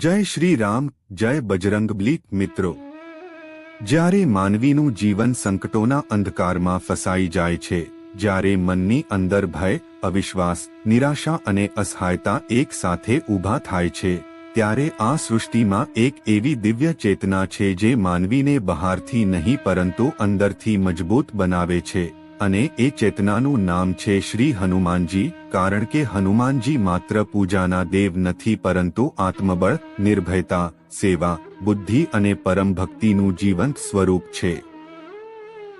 જય શ્રી રામ, જય બજરંગબલી મિત્રો. જ્યારે માનવીનું જીવન સંકટોના અંધકારમાં ફસાઈ જાય છે, જ્યારે મનની અંદર ભય, અવિશ્વાસ, નિરાશા અને અસહાયતા એક સાથે ઊભા થાય છે, ત્યારે આ સૃષ્ટિમાં એક એવી દિવ્ય ચેતના છે જે માનવીને બહારથી નહીં પરંતુ અંદરથી મજબૂત બનાવે છે. અને એ ચેતનાનું નામ છે શ્રી હનુમાનજી, કારણ કે હનુમાનજી માત્ર પૂજાના દેવ નથી, પરંતુ આત્મબળ, નિર્ભયતા, સેવા, બુદ્ધિ અને પરમ ભક્તિનું જીવંત સ્વરૂપ છે.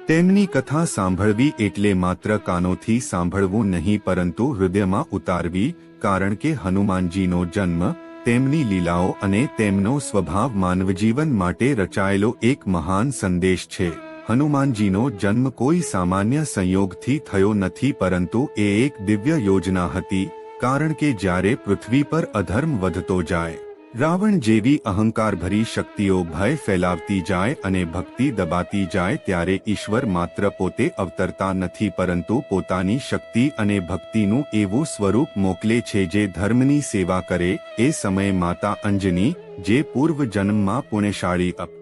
તેમની કથા સાંભળવી એટલે માત્ર કાનોથી સાંભળવું નહીં, પરંતુ હૃદયમાં ઉતારવી, કારણ કે હનુમાનજીનો જન્મ, તેમની લીલાઓ અને તેમનો સ્વભાવ માનવજીવન માટે રચાયેલો એક મહાન સંદેશ છે. હનુમાનજીનો જન્મ કોઈ સામાન્ય સંયોગથી થયો નથી પરંતુ એ એક દિવ્ય યોજના હતી, કારણ કે જ્યારે પૃથ્વી પર અધર્મ વધતો જાય, રાવણ જેવી અહંકારભરી શક્તિઓ ભય ફેલાવતી જાય અને ભક્તિ દબાતી જાય ત્યારે ઈશ્વર માત્ર પોતે અવતરતા નથી પરંતુ પોતાની શક્તિ અને ભક્તિનું એવું સ્વરૂપ મોકલે છે જે ધર્મની સેવા કરે, એ સમયે માતા અંજની, જે પૂર્વ જન્મમાં પુણ્યશાળી અપ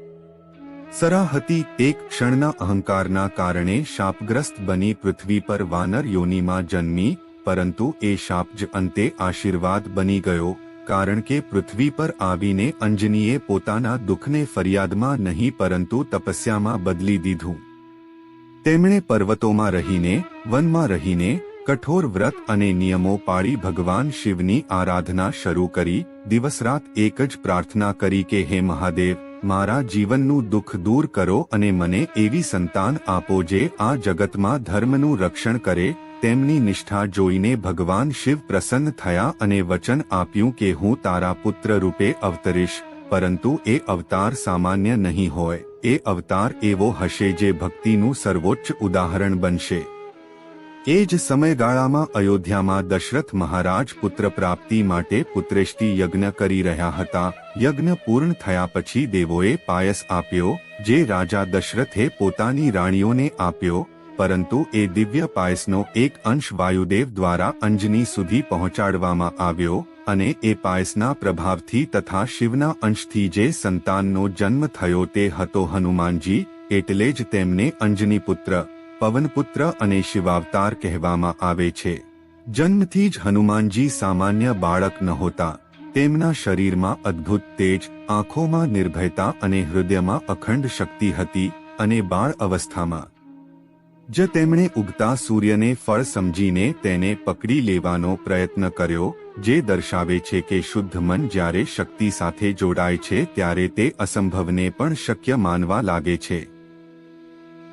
સરા હતી એક ક્ષણના અહંકારના કારણે શાપગ્રસ્ત બની પૃથ્વી પર વાનર યોનિમાં જન્મી, પરંતુ એ શાપ જ અંતે આશીર્વાદ બની ગયો, કારણ કે પૃથ્વી પર આવીને અંજનીએ પોતાના દુઃખને ફરિયાદમાં નહીં પરંતુ તપસ્યામાં બદલી દીધું. તેમણે પર્વતોમાં રહીને, વનમાં રહીને, કઠોર વ્રત અને નિયમો પાળી ભગવાન શિવની આરાધના શરૂ કરી દિવસરાત એક જ પ્રાર્થના કરી કે, હે મહાદેવ મારા જીવનનું દુઃખ દૂર કરો અને મને એવી સંતાન આપો જે આ જગતમાં ધર્મનું રક્ષણ કરે, તેમની નિષ્ઠા જોઈને ભગવાન શિવ પ્રસન્ન થયા અને વચન આપ્યું કે હું તારા પુત્ર રૂપે અવતરીશ, પરંતુ એ અવતાર સામાન્ય નહીં હોય, એ અવતાર એવો હશે જે ભક્તિનું સર્વોચ્ચ ઉદાહરણ બનશે. એ જ સમયગાળામાં અયોધ્યામાં દશરથ મહારાજ પુત્ર પ્રાપ્તિ માટે પુત્રેષ્ટિ યજ્ઞ કરી રહ્યા હતા. યજ્ઞ પૂર્ણ થયા પછી દેવોએ પાયસ આપ્યો, જે રાજા દશરથે પોતાની રાણીઓને આપ્યો, પરંતુ એ દિવ્ય પાયસનો એક અંશ વાયુદેવ દ્વારા અંજની સુધી પહોંચાડવામાં આવ્યો અને એ પાયસના પ્રભાવથી તથા શિવના અંશથી જે સંતાનનો જન્મ થયો તે હતો હનુમાનજી, એટલે જ તેમને અંજની પુત્ર પવનપુત્ર અને શિવાવતાર કહેવામાં આવે છે. જન્મથી જ હનુમાનજી સામાન્ય બાળક નહોતા. તેમના શરીરમાં અદ્ભુત તેજ, આંખોમાં નિર્ભયતા અને હૃદયમાં અખંડ શક્તિ હતી અને બાળ અવસ્થામાં. જ તેમણે ઉગતા સૂર્યને ફળ સમજીને તેને પકડી લેવાનો પ્રયત્ન કર્યો, જે દર્શાવે છે કે શુદ્ધ મન જ્યારે શક્તિ સાથે જોડાય છે ત્યારે તે અસંભવને પણ શક્ય માનવા લાગે છે.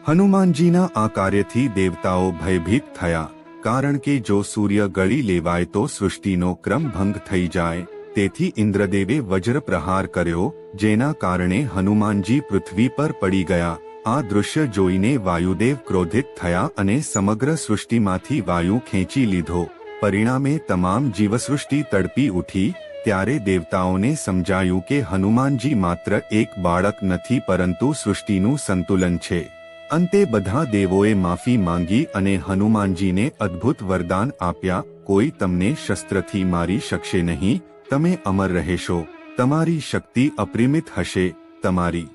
હનુમાનજીના આ કાર્યથી દેવતાઓ ભયભીત થયા, કારણ કે જો સૂર્ય ગળી લેવાય તો સૃષ્ટિનો ક્રમ ભંગ થઈ જાય, તેથી ઇન્દ્રદેવે વજ્ર પ્રહાર કર્યો, જેના કારણે હનુમાનજી પૃથ્વી પર પડી ગયા, આ દૃશ્ય જોઈને વાયુદેવ ક્રોધિત થયા અને સમગ્ર સૃષ્ટિમાંથી વાયુ ખેંચી લીધો, પરિણામે તમામ જીવસૃષ્ટિ તડપી ઉઠી, ત્યારે દેવતાઓને સમજાયું કે હનુમાનજી માત્ર એક બાળક નથી પરંતુ સૃષ્ટિનું સંતુલન છે. અંતે બધા દેવોએ માફી માંગી અને હનુમાનજીને અદ્ભુત વરદાન આપ્યા, કોઈ તમને શસ્ત્રથી મારી શકશે નહીં, તમે અમર રહેશો, તમારી શક્તિ અપરિમિત હશે, તમારી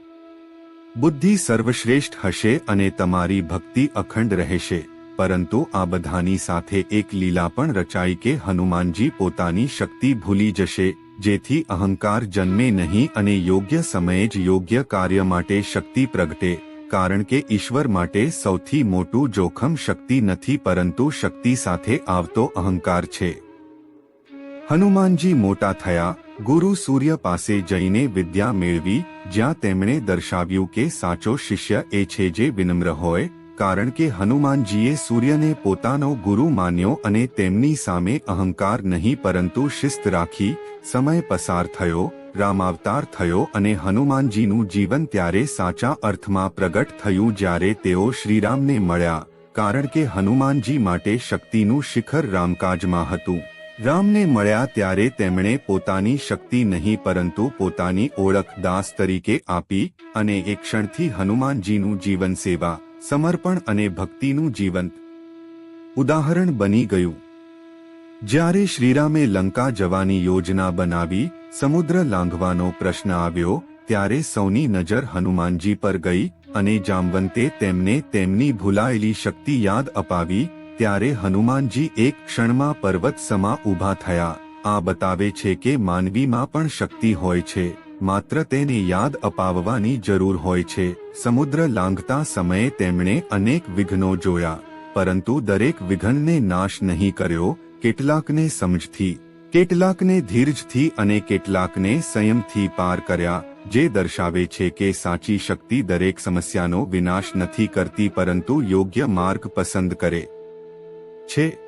બુદ્ધિ સર્વશ્રેષ્ઠ હશે અને તમારી ભક્તિ અખંડ રહેશે. પરંતુ આ બધાની સાથે એક લીલા પણ રચાઈ કે હનુમાનજી પોતાની શક્તિ ભૂલી જશે, જેથી અહંકાર જન્મે નહીં અને યોગ્ય સમયે જ યોગ્ય કાર્ય માટે શક્તિ પ્રગટે. કારણ કે ઈશ્વર માટે સૌથી મોટું જોખમ શક્તિ નથી પરંતુ શક્તિ સાથે આવતો અહંકાર છે. હનુમાનજી મોટા થયા, ગુરુ સૂર્ય પાસે જઈને વિદ્યા મેળવી, જ્યાં તેમણે દર્શાવ્યું કે સાચો શિષ્ય એ છે જે વિનમ્ર હોય, કારણ કે હનુમાનજીએ સૂર્યને પોતાનો ગુરુ માન્યો અને તેમની સામે અહંકાર નહીં પરંતુ શિસ્ત રાખી, સમય પસાર થયો રામાવતાર થયો અને હનુમાનજીનું જીવન ત્યારે સાચા અર્થમાં પ્રગટ થયું જ્યારે તેઓ શ્રીરામને મળ્યા, કારણ કે હનુમાનજી માટે શક્તિનું શિખર રામકાજમાં હતું. રામને મળ્યા ત્યારે તેમણે પોતાની શક્તિ નહીં પરંતુ પોતાની ઓળખ દાસ તરીકે આપી અને એક ક્ષણથી હનુમાનજીનું જીવન સેવા, સમર્પણ અને ભક્તિનું જીવંત ઉદાહરણ બની ગયું. જ્યારે શ્રીરામે લંકા જવાની યોજના બનાવી સમુદ્ર લાંઘવાનો પ્રશ્ન આવ્યો ત્યારે સૌની નજર હનુમાનજી પર ગઈ અને જામવંતે તેમને તેમની ભૂલાયેલી શક્તિ યાદ અપાવી ત્યારે હનુમાનજી એક ક્ષણમાં પર્વત સમા ઊભા થયા. આ બતાવે છે કે માનવીમાં પણ શક્તિ હોય છે, માત્ર તેને યાદ અપાવવાની જરૂર હોય છે. સમુદ્ર લાંઘતા સમયે તેમણે અનેક વિઘ્નો જોયા, પરંતુ દરેક વિઘ્નને નાશ નહીં કર્યો, કેટલાકને સમજથી કેટલાકને ધીરજથી અને કેટલાકને સંયમથી પાર કર્યા, જે દર્શાવે છે કે સાચી શક્તિ દરેક સમસ્યાનો વિનાશ નથી કરતી પરંતુ યોગ્ય માર્ગ પસંદ કરે. છે.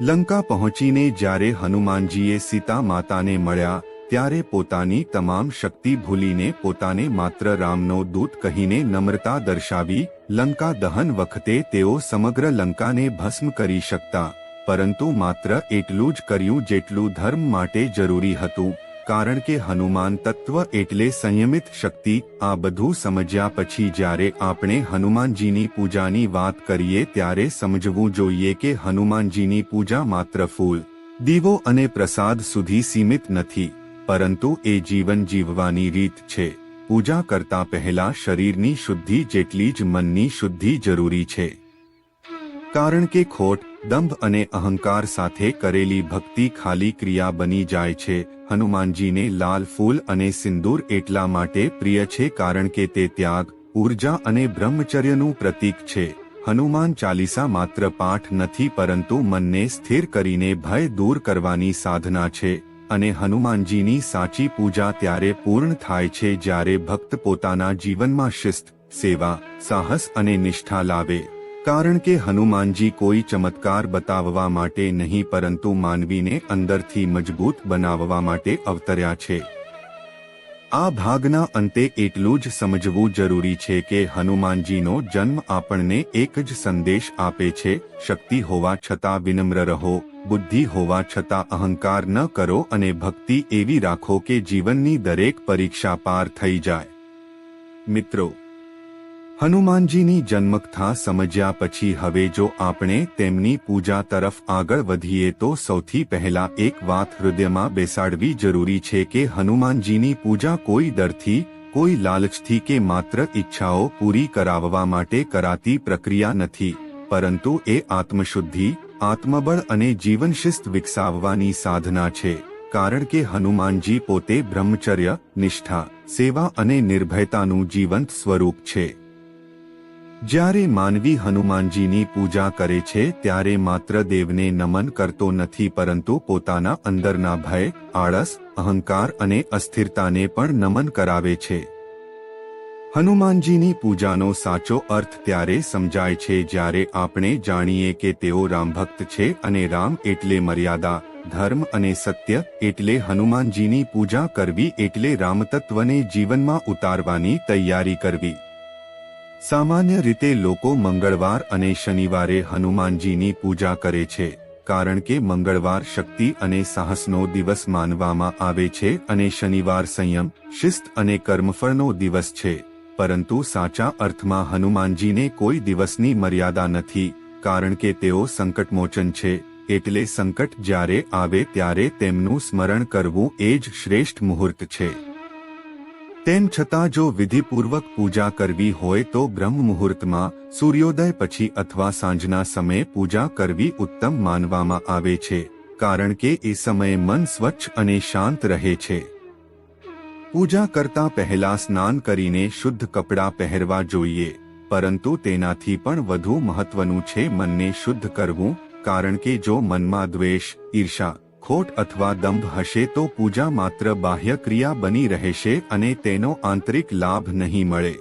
લંકા પહોંચીને જ્યારે હનુમાનજીએ સીતા માતાને મળ્યા, ત્યારે પોતાની તમામ શક્તિ ભૂલીને પોતાને માત્ર રામનો દૂત કહીને નમ્રતા દર્શાવી, લંકા દહન વખતે તેઓ સમગ્ર લંકાને ભસ્મ કરી શકતા. પરંતુ માત્ર એટલું જ કર્યું જેટલું ધર્મ માટે જરૂરી હતું, કારણ કે હનુમાન તત્વ એટલે સંયમિત શક્તિ, આ બધું સમજ્યા પછી જ્યારે આપણે હનુમાનજીની પૂજાની વાત કરીએ ત્યારે સમજવું જોઈએ કે હનુમાનજીની પૂજા માત્ર ફૂલ, દીવો અને પ્રસાદ સુધી સીમિત નથી, પરંતુ એ જીવન જીવવાની રીત છે. પૂજા કરતા પહેલા શરીરની શુદ્ધિ જેટલી જ મનની શુદ્ધિ જરૂરી છે. કારણ કે ખોટ દંભ અને અહંકાર સાથે કરેલી ભક્તિ ખાલી ક્રિયા બની જાય છે. હનુમાનજીને લાલ ફૂલ અને સિંદૂર એટલા માટે પ્રિય છે કારણ કે તે ત્યાગ, ઊર્જા અને બ્રહ્મચર્યનું પ્રતીક છે. હનુમાન ચાલીસા માત્ર પાઠ નથી પરંતુ મનને સ્થિર કરીને ભય દૂર કરવાની સાધના છે અને હનુમાનજીની સાચી પૂજા ત્યારે પૂર્ણ થાય છે જ્યારે ભક્ત પોતાના જીવનમાં શિસ્ત, સેવા, સાહસ અને નિષ્ઠા લાવે. કારણ કે હનુમાનજી કોઈ ચમત્કાર બતાવવા માટે નહીં, પરંતુ માનવીને અંદરથી મજબૂત બનાવવા માટે અવતર્યા છે. આ ભાગના અંતે એટલું જ સમજવું જરૂરી છે કે હનુમાનજીનો જન્મ આપણને એક જ સંદેશ આપે છે, શક્તિ હોવા છતાં વિનમ્ર રહો, બુદ્ધિ હોવા છતાં અહંકાર ન કરો અને ભક્તિ એવી રાખો કે જીવનની દરેક પરીક્ષા પાર થઈ જાય. મિત્રો હનુમાનજીની જન્મકથા સમજ્યા પછી હવે જો આપણે તેમની પૂજા તરફ આગળ વધીએ તો સૌથી પહેલા એક વાત હૃદયમાં બેસાડવી જરૂરી છે કે હનુમાનજીની પૂજા કોઈ ડરથી, કોઈ લાલચથી કે માત્ર ઈચ્છાઓ પૂરી કરાવવા માટે કરાતી પ્રક્રિયા નથી, પરંતુ એ આત્મશુદ્ધિ, આત્મબળ અને જીવનશિસ્ત વિકસાવવાની સાધના છે, કારણ કે હનુમાનજી પોતે બ્રહ્મચર્ય, નિષ્ઠા, સેવા અને નિર્ભયતાનું જીવંત સ્વરૂપ છે. જ્યારે માનવી હનુમાનજીની પૂજા કરે છે ત્યારે માત્ર દેવને નમન કરતો નથી પરંતુ પોતાના અંદરના ભય, આળસ, અહંકાર અને અસ્થિરતાને પણ નમન કરાવે છે. હનુમાનજીની પૂજાનો સાચો અર્થ ત્યારે સમજાય છે જ્યારે આપણે જાણીએ કે તેઓ રામભક્ત છે અને રામ એટલે મર્યાદા, ધર્મ અને સત્ય એટલે હનુમાનજીની પૂજા કરવી એટલે રામતત્વને જીવનમાં ઉતારવાની તૈયારી કરવી. સામાન્ય રીતે લોકો મંગળવાર અને શનિવારે હનુમાનજીની પૂજા કરે છે, કારણ કે મંગળવાર શક્તિ અને સાહસનો દિવસ માનવામાં આવે છે અને શનિવાર સંયમ, શિસ્ત અને કર્મફળનો દિવસ છે. પરંતુ સાચા અર્થમાં હનુમાનજીને કોઈ દિવસની મર્યાદા નથી, કારણ કે તેઓ સંકટમોચન છે, એટલે સંકટ જ્યારે આવે ત્યારે તેમનું સ્મરણ કરવું એ જ શ્રેષ્ઠ મુહૂર્ત છે. તેમ છતાં જો વિધિપૂર્વક પૂજા કરવી હોય તો બ્રહ્મ મુહૂર્તમાં સૂર્યોદય પછી અથવા સાંજના સમયે પૂજા કરવી ઉત્તમ માનવામાં આવે છે, કારણ કે એ સમયે મન સ્વચ્છ અને શાંત રહે છે. પૂજા કરતા પહેલા સ્નાન કરીને શુદ્ધ કપડાં પહેરવા જોઈએ, પરંતુ તેનાથી પણ વધુ મહત્વનું છે મનને શુદ્ધ કરવું, કારણ કે જો મનમાં દ્વેષ, ઈર્ષા ખોટ અથવા દંભ હશે તો પૂજા માત્ર બાહ્ય ક્રિયા બની રહેશે અને તેનો આંતરિક લાભ નહીં મળે.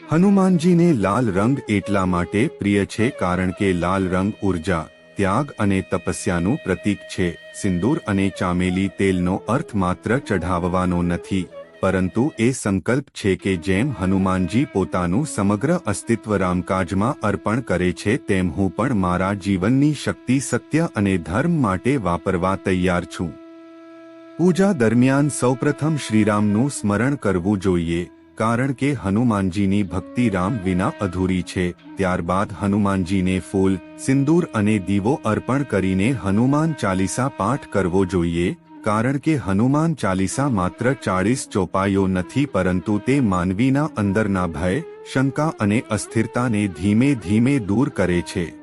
હનુમાનજીને લાલ રંગ એટલા માટે પ્રિય છે કારણ કે લાલ રંગ ઊર્જા, ત્યાગ અને તપસ્યાનું પ્રતીક છે. સિંદૂર અને ચામેલી તેલનો અર્થ માત્ર ચઢાવવાનો નથી. પરંતુ એ સંકલ્પ છે કે જેમ હનુમાનજી પોતાનું સમગ્ર અસ્તિત્વ રામકાજમાં અર્પણ કરે છે, તેમ હું પણ મારા જીવનની શક્તિ, સત્ય અને ધર્મ માટે વાપરવા તૈયાર છું. પૂજા દરમિયાન સૌપ્રથમ શ્રીરામનું સ્મરણ કરવું જોઈએ, કારણ કે હનુમાનજીની ભક્તિ રામ વિના અધૂરી છે. ત્યારબાદ હનુમાનજીને ફૂલ, સિંદૂર અને દીવો અર્પણ કરીને હનુમાન ચાલીસા પાઠ કરવો જોઈએ કારણ કે હનુમાન ચાલીસા માત્ર ચાળીસ ચોપાઈઓ નથી પરંતુ તે માનવીના અંદરના ભય, શંકા અને અસ્થિરતાને ધીમે ધીમે દૂર કરે છે.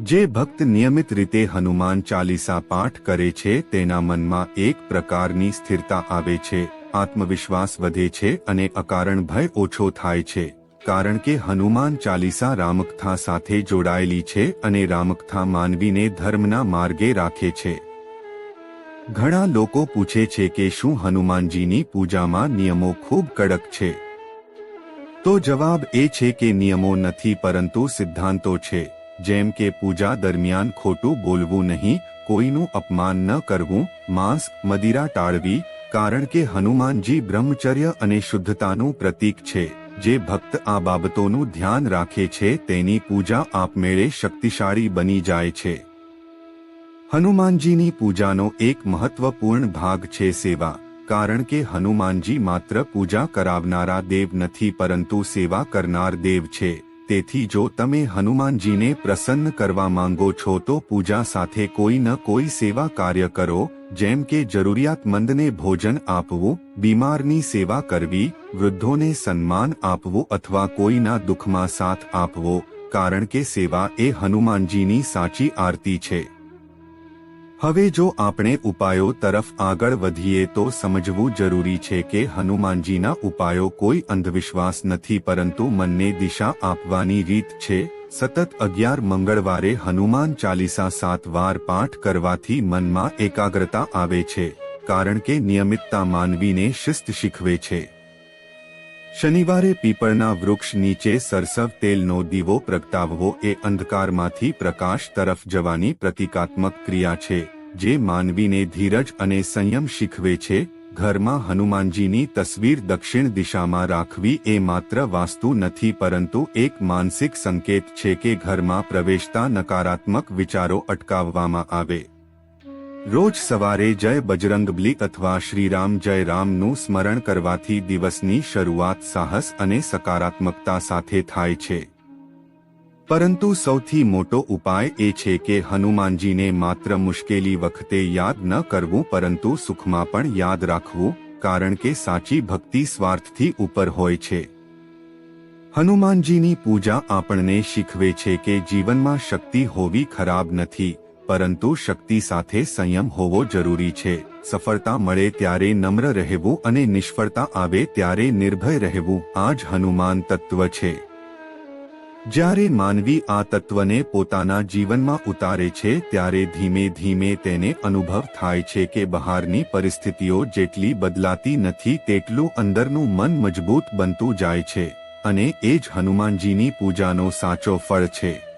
જે ભક્ત નિયમિત રીતે હનુમાન ચાલીસા પાઠ કરે છે તેના મનમાં એક પ્રકારની સ્થિરતા આવે છે, આત્મવિશ્વાસ વધે છે અને અકારણ ભય ઓછો થાય છે. કારણ કે હનુમાન ચાલીસા રામકથા સાથે જોડાયેલી છે અને રામકથા માનવીને ધર્મના માર્ગે રાખે છે. ઘણા લોકો પૂછે છે કે શું હનુમાનજીની પૂજામાં નિયમો ખૂબ કડક છે? તો જવાબ એ છે કે નિયમો નથી પરંતુ સિદ્ધાંતો છે, જેમ કે પૂજા દરમિયાન ખોટું બોલવું નહીં, કોઈનું અપમાન ન કરવું, માંસ, મદિરા ટાળવી, કારણ કે હનુમાનજી બ્રહ્મચર્ય અને શુદ્ધતાનું પ્રતીક છે, જે ભક્ત આ બાબતોનું ધ્યાન રાખે છે, તેની પૂજા આપમેળે શક્તિશાળી બની જાય છે. હનુમાનજીની પૂજાનો એક મહત્વપૂર્ણ ભાગ છે સેવા, કારણ કે હનુમાનજી માત્ર પૂજા કરાવનારા દેવ નથી પરંતુ સેવા કરનાર દેવ છે. તેથી જો તમે હનુમાનજીને પ્રસન્ન કરવા માંગો છો તો પૂજા સાથે કોઈ ન કોઈ સેવા કાર્ય કરો, જેમ કે જરૂરિયાતમંદને ભોજન આપવું, બીમારની સેવા કરવી, વૃદ્ધોને સન્માન આપવું અથવા કોઈના દુઃખમાં સાથ આપવો, કારણ કે સેવા એ હનુમાનજીની સાચી આરતી છે. હવે જો આપણે ઉપાયો તરફ આગળ વધીએ તો સમજવું જરૂરી છે કે હનુમાનજીના ઉપાયો કોઈ અંધવિશ્વાસ નથી પરંતુ મનને દિશા આપવાની રીત છે. સતત અગિયાર મંગળવારે હનુમાન ચાલીસા સાત વાર પાઠ કરવાથી મનમાં એકાગ્રતા આવે છે, કારણ કે નિયમિતતા માનવીને શિસ્ત શીખવે છે. શનિવારે પીપળના વૃક્ષ નીચે સરસવ તેલનો દીવો પ્રગટાવવો એ અંધકારમાંથી પ્રકાશ તરફ જવાની પ્રતિકાત્મક ક્રિયા છે, જે માનવીને ધીરજ અને સંયમ શીખવે છે, ઘરમાં હનુમાનજીની તસવીર દક્ષિણ દિશામાં રાખવી એ માત્ર વાસ્તુ નથી પરંતુ એક માનસિક સંકેત છે કે ઘરમાં પ્રવેશતા નકારાત્મક વિચારો અટકાવવામાં આવે. રોજ સવારે જય બજરંગબલી અથવા શ્રીરામ જય રામનું સ્મરણ કરવાથી દિવસની શરૂઆત સાહસ અને સકારાત્મકતા સાથે થાય છે. પરંતુ સૌથી મોટો ઉપાય એ છે કે હનુમાનજીને માત્ર મુશ્કેલી વખતે યાદ ન કરવું પરંતુ સુખમાં પણ યાદ રાખવું, કારણ કે સાચી ભક્તિ સ્વાર્થથી ઉપર હોય છે. હનુમાનજીની પૂજા આપણને શીખવે છે કે જીવનમાં શક્તિ હોવી ખરાબ નથી પરંતુ શક્તિ સાથે સંયમ હોવો જરૂરી છે. સફળતા મળે ત્યારે નમ્ર રહેવું અને નિષ્ફળતા આવે ત્યારે નિર્ભય રહેવું આ જ હનુમાન તત્વ છે. જ્યારે માનવી આ તત્વને પોતાના જીવનમાં ઉતારે છે ત્યારે ધીમે ધીમે તેને અનુભવ થાય છે કે બહારની પરિસ્થિતિઓ જેટલી બદલાતી નથી તેટલું અંદરનું મન મજબૂત બનતું જાય છે અને એ જ હનુમાનજીની પૂજાનો સાચો ફળ છે.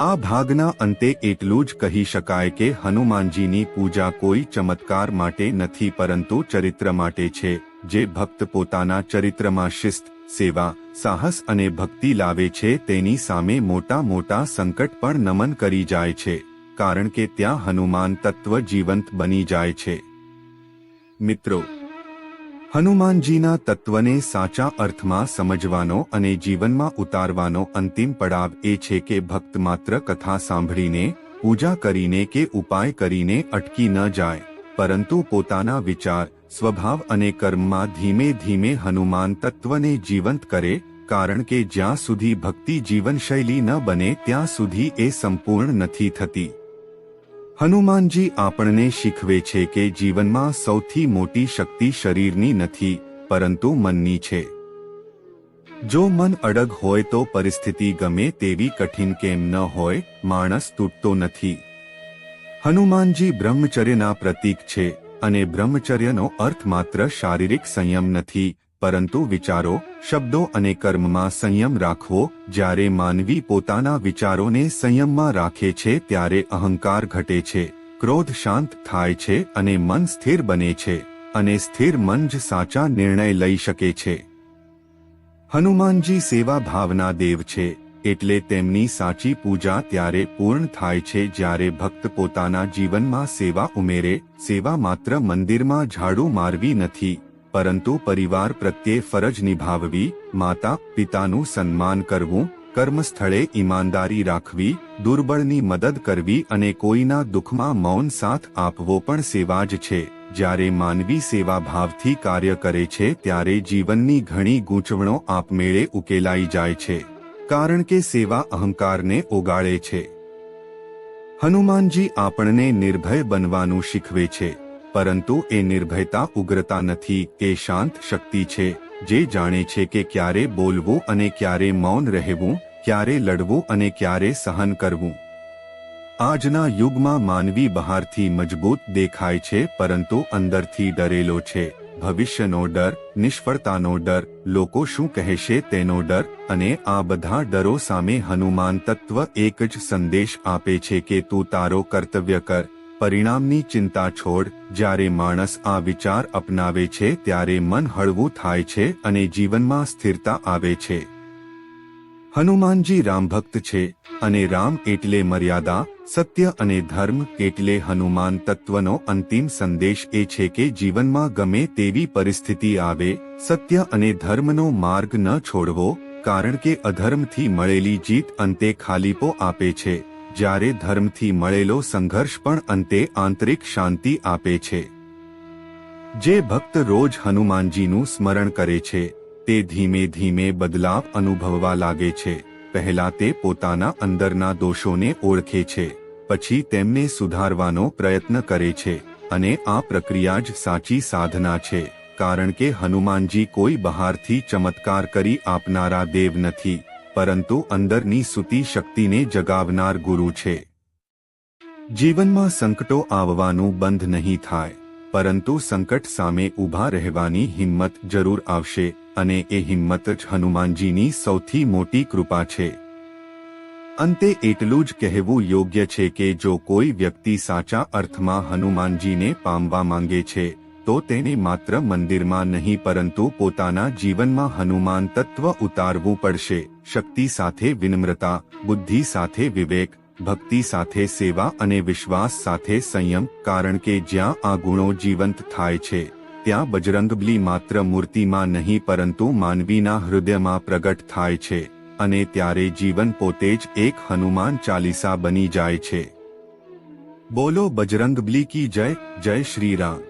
આ ભાગના અંતે એટલું જ કહી શકાય કે હનુમાનજીની પૂજા કોઈ ચમત્કાર માટે નથી, પરંતુ ચરિત્ર માટે છે, જે ભક્ત પોતાના ચરિત્રમાં શિસ્ત, સેવા, સાહસ અને ભક્તિ લાવે છે, તેની સામે મોટા મોટા સંકટ પણ નમન કરી જાય છે, કારણ કે ત્યાં હનુમાન તત્વ જીવંત બની જાય છે. મિત્રો હનુમાનજીના તત્વને સાચા અર્થમાં સમજવાનો અને જીવનમાં ઉતારવાનો અંતિમ પડાવ એ છે કે ભક્ત માત્ર કથા સાંભળીને, પૂજા કરીને કે ઉપાય કરીને અટકી ન જાય. પરંતુ પોતાના વિચાર, સ્વભાવ અને કર્મમાં ધીમે ધીમે હનુમાન તત્વને જીવંત કરે, કારણ કે જ્યાં સુધી ભક્તિ જીવનશૈલી ન બને ત્યાં સુધી એ સંપૂર્ણ નથી થતી. હનુમાનજી આપણને શીખવે છે કે જીવનમાં સૌથી મોટી શક્તિ શરીરની નથી, પરંતુ મનની છે. જો મન અડગ હોય તો પરિસ્થિતિ ગમે તેવી કઠિન કેમ ન હોય, માણસ તૂટતો નથી. હનુમાનજી બ્રહ્મચર્યના પ્રતીક છે, અને બ્રહ્મચર્યનો અર્થ માત્ર શારીરિક સંયમ નથી પરંતુ વિચારો, શબ્દો અને કર્મમાં સંયમ રાખવો, જ્યારે માનવી પોતાના વિચારોને સંયમમાં રાખે છે ત્યારે અહંકાર ઘટે છે, ક્રોધ શાંત થાય છે અને મન સ્થિર બને છે, અને સ્થિર મન જ સાચા નિર્ણય લઈ શકે છે. હનુમાનજી સેવા ભાવના દેવ છે, એટલે તેમની સાચી પૂજા ત્યારે પૂર્ણ થાય છે જ્યારે ભક્ત પોતાના જીવનમાં સેવા ઉમેરે, સેવા માત્ર મંદિરમાં ઝાડુ મારવી નથી. પરંતુ પરિવાર પ્રત્યે ફરજ નિભાવવી, માતા, પિતાનું સન્માન કરવું, કર્મસ્થળે ઈમાનદારી રાખવી, દુર્બળની મદદ કરવી અને કોઈના દુઃખમાં મૌન સાથ આપવો પણ સેવા જ છે. જ્યારે માનવી સેવા ભાવથી કાર્ય કરે છે ત્યારે જીવનની ઘણી ગૂંચવણો આપમેળે ઉકેલાઈ જાય છે. કારણ કે સેવા અહંકારને ઓગાળે છે. હનુમાનજી આપણને નિર્ભય બનવાનું શીખવે છે. પરંતુ એ નિર્ભયતા, ઉગ્રતા નથી, એ શાંત શક્તિ છે, જે જાણે છે કે ક્યારે બોલવું અને ક્યારે મૌન રહેવું, ક્યારે લડવું અને ક્યારે સહન કરવું. આજના યુગમાં માનવી બહારથી મજબૂત દેખાય છે, પરંતુ અંદરથી ડરેલો છે. ભવિષ્યનો ડર, નિષ્ફળતાનો ડર, લોકો શું કહેશે તેનો ડર, અને આ બધા ડરો સામે હનુમાન તત્વ એક જ સંદેશ આપે છે કે તું તારો કર્તવ્ય કર. પરિણામની ચિંતા છોડ, જ્યારે માણસ આ વિચાર અપનાવે છે ત્યારે મન હળવું થાય છે અને જીવનમાં સ્થિરતા આવે છે. હનુમાનજી રામભક્ત છે, અને રામ એટલે મર્યાદા, સત્ય અને ધર્મ એટલે હનુમાન તત્વનો અંતિમ સંદેશ એ છે કે જીવનમાં ગમે તેવી પરિસ્થિતિ આવે, સત્ય અને ધર્મનો માર્ગ ન છોડવો, કારણ કે અધર્મથી મળેલી જીત અંતે ખાલીપો આપે છે. જ્યારે ધર્મથી મળેલો સંઘર્ષ પણ અંતે આંતરિક શાંતિ આપે છે. જે ભક્ત રોજ હનુમાનજીનું સ્મરણ કરે છે, તે ધીમે ધીમે બદલાવ અનુભવવા લાગે છે. પહેલા તે પોતાના અંદરના દોષોને ઓળખે છે, પછી તેમને સુધારવાનો પ્રયત્ન કરે છે અને આ પ્રક્રિયા જ સાચી સાધના છે, કારણ કે હનુમાનજી કોઈ બહારથી ચમત્કાર કરી આપનારા દેવ નથી. પરંતુ અંદરની સૂતી શક્તિને જગાવનાર ગુરુ છે. જીવનમાં સંકટો આવવાનું બંધ નહીં થાય, પરંતુ સંકટ સામે ઊભા રહેવાની હિંમત જરૂર આવશે, અને એ હિંમત જ હનુમાનજીની સૌથી મોટી કૃપા છે. અંતે એટલું જ કહેવું યોગ્ય છે કે જો કોઈ વ્યક્તિ સાચા અર્થમાં હનુમાનજીને પામવા માંગે છે તો તેને માત્ર મંદિરમાં નહીં, પરંતુ પોતાના જીવનમાં હનુમાન તત્વ ઉતારવું પડશે. શક્તિ સાથે વિનમ્રતા, બુદ્ધિ સાથે વિવેક, ભક્તિ સાથે સેવા અને વિશ્વાસ સાથે સંયમ, કારણ કે જ્યાં આ ગુણો જીવંત થાય છે, ત્યાં બજરંગબલી માત્ર મૂર્તિમાં નહીં, પરંતુ માનવીના હૃદયમાં પ્રગટ થાય છે, અને ત્યારે જીવન પોતે જ એક હનુમાન ચાલીસા બની જાય છે. બોલો બજરંગબલી કી જય જય શ્રી રામ.